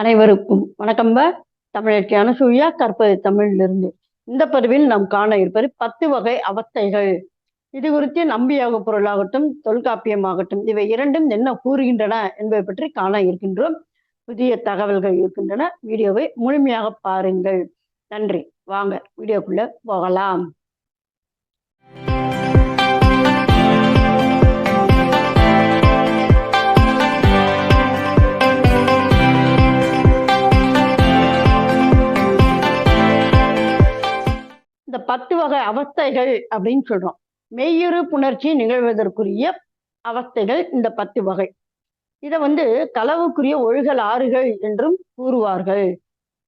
அனைவருக்கும் வணக்கம்ப தமிழச்சி அனுசூயா கற்பது தமிழிலிருந்து. இந்த பதிவில் நாம் காண இருப்பது பத்து வகை அவஸ்தைகள் இது குறித்து நம்பியாக பொருளாகட்டும் தொல்காப்பியமாகட்டும் இவை இரண்டும் என்ன கூறுகின்றன என்பதை பற்றி காண இருக்கின்றோம். புதிய தகவல்கள் இருக்கின்றன. வீடியோவை முழுமையாக பாருங்கள். நன்றி. வாங்க வீடியோக்குள்ள போகலாம். பத்து வகை அவஸ்தைகள் அப்படின்னு சொல்றோம். மெய்யுறு புணர்ச்சி நிகழ்வதற்குரிய அவஸ்தைகள் இந்த பத்து வகை. இதை வந்து களவுக்குரிய ஒழுகல் ஆறுகள் என்றும் கூறுவார்கள்.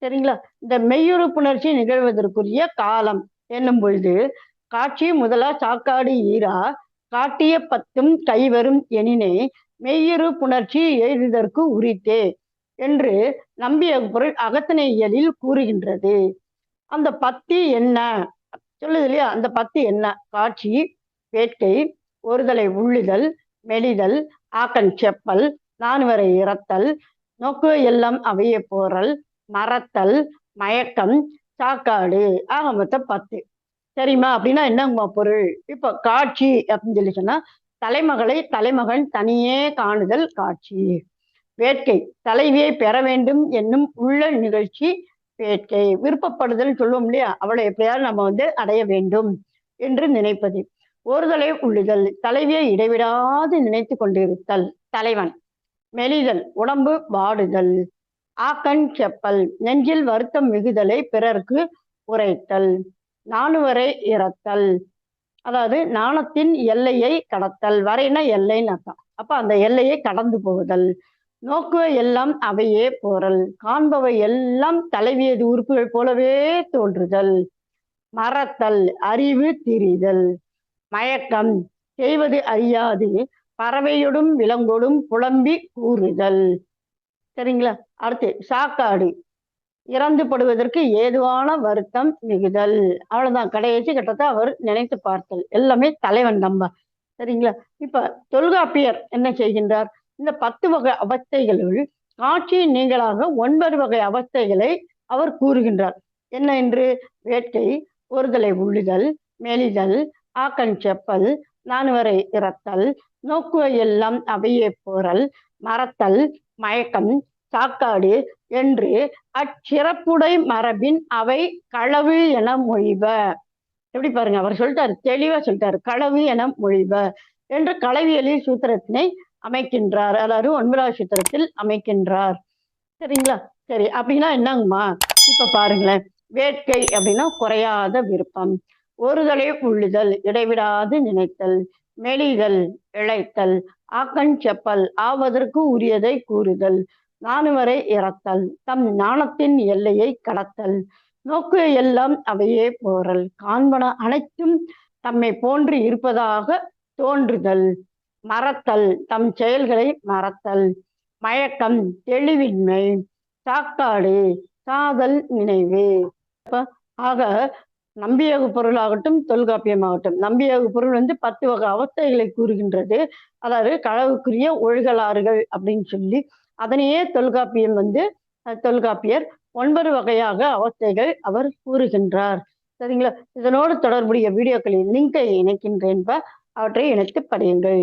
சரிங்களா? இந்த மெய்யுறு புணர்ச்சி நிகழ்வதற்குரிய காலம் என்னும் பொழுது காட்சி முதலா சாக்காடு ஈரா காட்டிய பத்தும் கைவரும் எனினே மெய்யுறு புணர்ச்சி எழுதுதற்கு உரித்தே என்று நம்பிய பொருள் அகத்தனை இயலில் கூறுகின்றது. அந்த பத்தி என்ன? சொல்லுது இல்லையா? அந்த பத்து என்ன? காட்சி வேட்கை ஒருதலை உள்ளுதல் மெலிதல் ஆக்கன் செப்பல் நான்வரை இறத்தல் நோக்கு எல்லாம் அவைய போறல் மறத்தல் மயக்கம் சாக்காடு. ஆக மொத்தம் பத்து. சரிம்மா அப்படின்னா என்னங்கம்மா பொருள்? இப்போ காட்சி அப்படின்னு சொல்லி சொன்னா தலைமகளை தலைமகன் தனியே காணுதல் காட்சி. வேட்கை தலைவியை பெற வேண்டும் என்னும் உள்ள நிகழ்ச்சி வேட்கை விருப்பப்படுதல் சொல்லுவோம் இல்லையா? அவளை எப்படியாவது நம்ம வந்து அடைய வேண்டும் என்று நினைப்பது. ஒருதலை உள்ளுதல் தலைவியை இடைவிடாது நினைத்து கொண்டிருத்தல் தலைவன். மெலிதல் உடம்பு வாடுதல். ஆக்கண் செப்பல் நெஞ்சில் வருத்தம் மிகுதலை பிறர்க்கு உரைத்தல். நாணுவரை இறத்தல். அதாவது நாணத்தின் எல்லையை கடத்தல். வரைனா எல்லைன்னு அர்த்தம். அப்ப அந்த எல்லையை கடந்து போகுதல் நோக்குவை எல்லாம் அவையே போரல் காண்பவை எல்லாம் தலைவியது உறுப்புகள் போலவே தோன்றுதல். மறத்தல் அறிவு திரிதல். மயக்கம் செய்வது அறியாது. பறவையொடும் விலங்கோடும் புலம்பி கூறுதல். சரிங்களா? அடுத்து சாக்காடு. இறந்து படுவதற்கு ஏதுவான வருத்தம் மிகுதல். அவ்வளவுதான். கடைசி கட்டத்தை அவர் நினைத்து பார்த்தல். எல்லாமே தலைவன் நம்ப சரிங்களா? இப்ப தொல்காப்பியர் என்ன செய்கின்றார்? இந்த பத்து வகை அவஸ்தைகளுள் காட்சியின் நீங்களாக ஒன்பது வகை அவஸ்தைகளை அவர் கூறுகின்றார். என்ன என்று? வேட்கை ஒருதலை உள்ளுதல் மெலிதல் ஆக்கன் செப்பல் நானுவரை இறத்தல் நோக்குவ எல்லாம் அவையே போறல் மறத்தல் மயக்கம் சாக்காடு என்று அச்சிறப்புடை மரபின் அவை களவு என மொழிப. எப்படி பாருங்க அவர் சொல்லிட்டாரு தெளிவா சொல்லிட்டாரு களவு என மொழிப. என்று களவியலில் சூத்திரத்தினை அமைக்கின்றார். அதாவது ஒன்பது நட்சத்திரத்தில் அமைக்கின்றார். சரிங்களா? சரி அப்படின்னா என்னங்கம்மா? இப்ப பாருங்களேன். வேட்கை அப்படின்னா குறையாத விருப்பம். ஒருதலை உள்ளுதல் இடைவிடாது நினைத்தல். மெலிதல் இழைத்தல். ஆக்கண் செப்பல் ஆவதற்கு உரியதை கூறுதல். நானுவரை இறத்தல். தம் ஞானத்தின் எல்லையை கடத்தல். நோக்கு எல்லாம் அவையே போறல். காண்பன அனைத்தும் தம்மை போன்று இருப்பதாக தோன்றுதல். மறத்தல் தம் செயல்களை மறத்தல். மயக்கம் தெளிவின்மை. சாக்காடு சாதல் நினைவு. ஆக நம்பியகு பொருளாகட்டும் தொல்காப்பியமாகட்டும். நம்பியகு பொருள் வந்து பத்து வகை அவஸ்தைகளை கூறுகின்றது. அதாவது களவுக்குரிய ஒழுகலாறுகள் அப்படின்னு சொல்லி அதனையே தொல்காப்பியம் வந்து தொல்காப்பியர் ஒன்பது வகையாக அவஸ்தைகள் அவர் கூறுகின்றார். சரிங்களா? இதனோடு தொடர்புடைய வீடியோக்களின் லிங்கை இணைக்கின்றேன். அவற்றை இணைத்து படியுங்கள்.